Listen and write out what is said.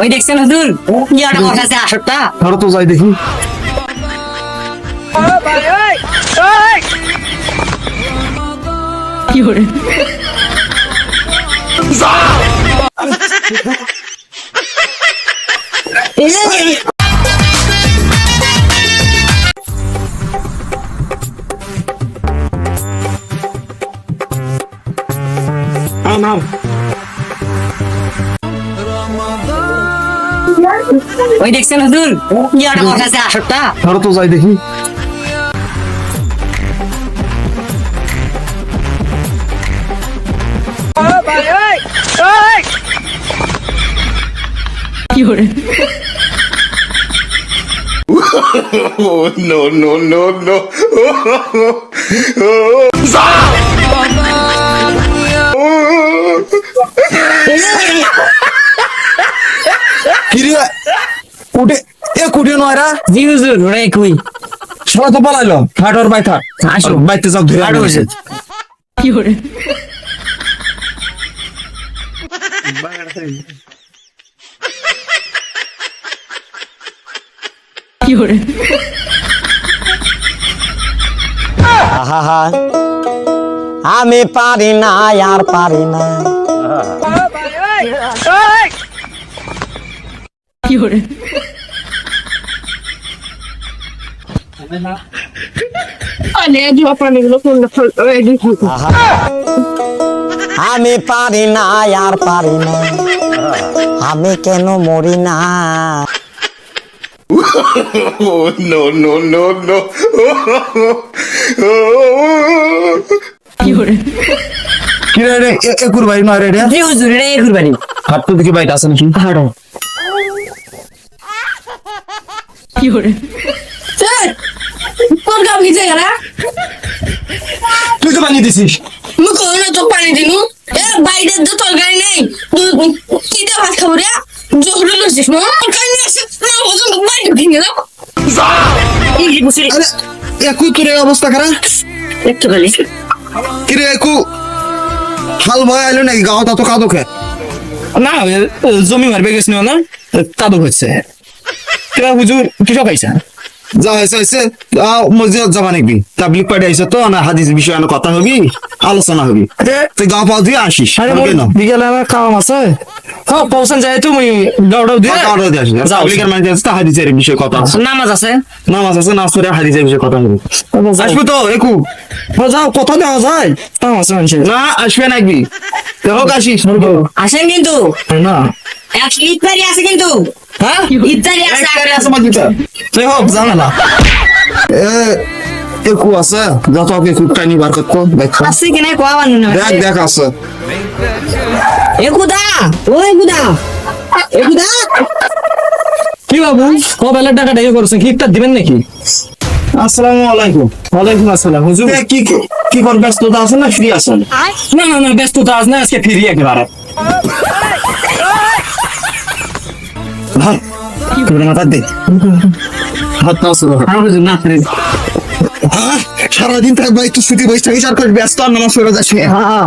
ওই দেখছেন হুজুর? ইয়াটা আমার কাছে আসরটা? ধরো তো যাই দেখি। কি করে? নাম। ওই দেখছেন হুজুর? ইয়াটা আমার কাছে আসরটা? ধরো তো যাই দেখি। কি করে Oh no no no no! কিরে? কুটে এ কুটে নয়রা জি হুজুর ওরে কই সবাই তো পালাইলো। হাটর বাই থাক। আসো। বাইতে যাও ধরে আনো। বসে। কি করে? কি করে? আহা আমি পারি না আর পারি না। কি করে? আমি পারি না আর পারি না। আমি কেন মরি না? no no no no! কি করে? কিরে এ- এ কুরবাই রে জি হুজুর রে কুরবানি। হাট তো দেখি বাইতে আছে নাকি? হাড়ো কি না তুই তো বানিয়ে দিছিস। মুখ না তো পানি দিনু এ বাইরে তো তরকারি নেই। কি দিয়ে ভাত খাব রে? জোহরে লছিস না তরকারি নিয়ে আসে না ওজন বাইরে ভেঙে দাও আরে একু তোর অবস্থা খারাপ একটু খালি কিরে একু হাল ভয় আইলো নাকি? গাঁও তা তো কাদো খে না জমি মারবে গেছিল না কাদক হচ্ছে কেবা হুজুর কৃষক আইসা যা হয়েছে হয়েছে। মসজিদ যাবা নাকি? তাবলিক পার্টি আইছে তো না হাদিস বিষয়ে কথা হবি আলোচনা হবি। তুই গাঁও পাও দিয়ে আসিস। আরে আমি মোর কেন বিকেলে আমার কাম আছে। হ্যাঁ পৌঁছান যায় তুমি দাউড়াও দিয়ে গাঁও দিয়ে আসিস। তাবলিকের মানে আছে হাদিসের বিষয়ে কথা আছে। নামাজ আছে। নামাজ আছে নামাজ পড়ে হাদিসের বিষয়ে কথা হবে। আসবি তো একু। যাও কথা দেওয়া যায়। কাম আছে মানুষের। না আসবে নাকি? হোক আসিস। আসেন কিন্তু। না। এক ইফতারি আছে কিন্তু। হ্যাঁ? আছে আছে। জানালা। এ একু আছে? যত ওকে খুব টাইনি বার করতো। দেখ। আছে কি না কোয়া বানু না দেখ দেখ আছে। একুদা ও একুদা একুদা কি বাবু ও বেলার টাকাটা ইয়ে করছেন কি একটা দিবেন নাকি? আসসালামু আলাইকুম। ওয়ালাইকুম আসসালাম হুজুর। এ, কি কি কোন ব্যস্ততা আছেন না ফ্রি আছেন? না না না ব্যস্ত তো আজ না আজকে ফিরি একেবারে। ভাই তোর মাথা দে। হাত নাও শুরু না সারাদিন থাকবে একটু ছুটি বসে থাকিস আর ব্যস্ত আর নামাজ পড়ে যাচ্ছে। হ্যাঁ।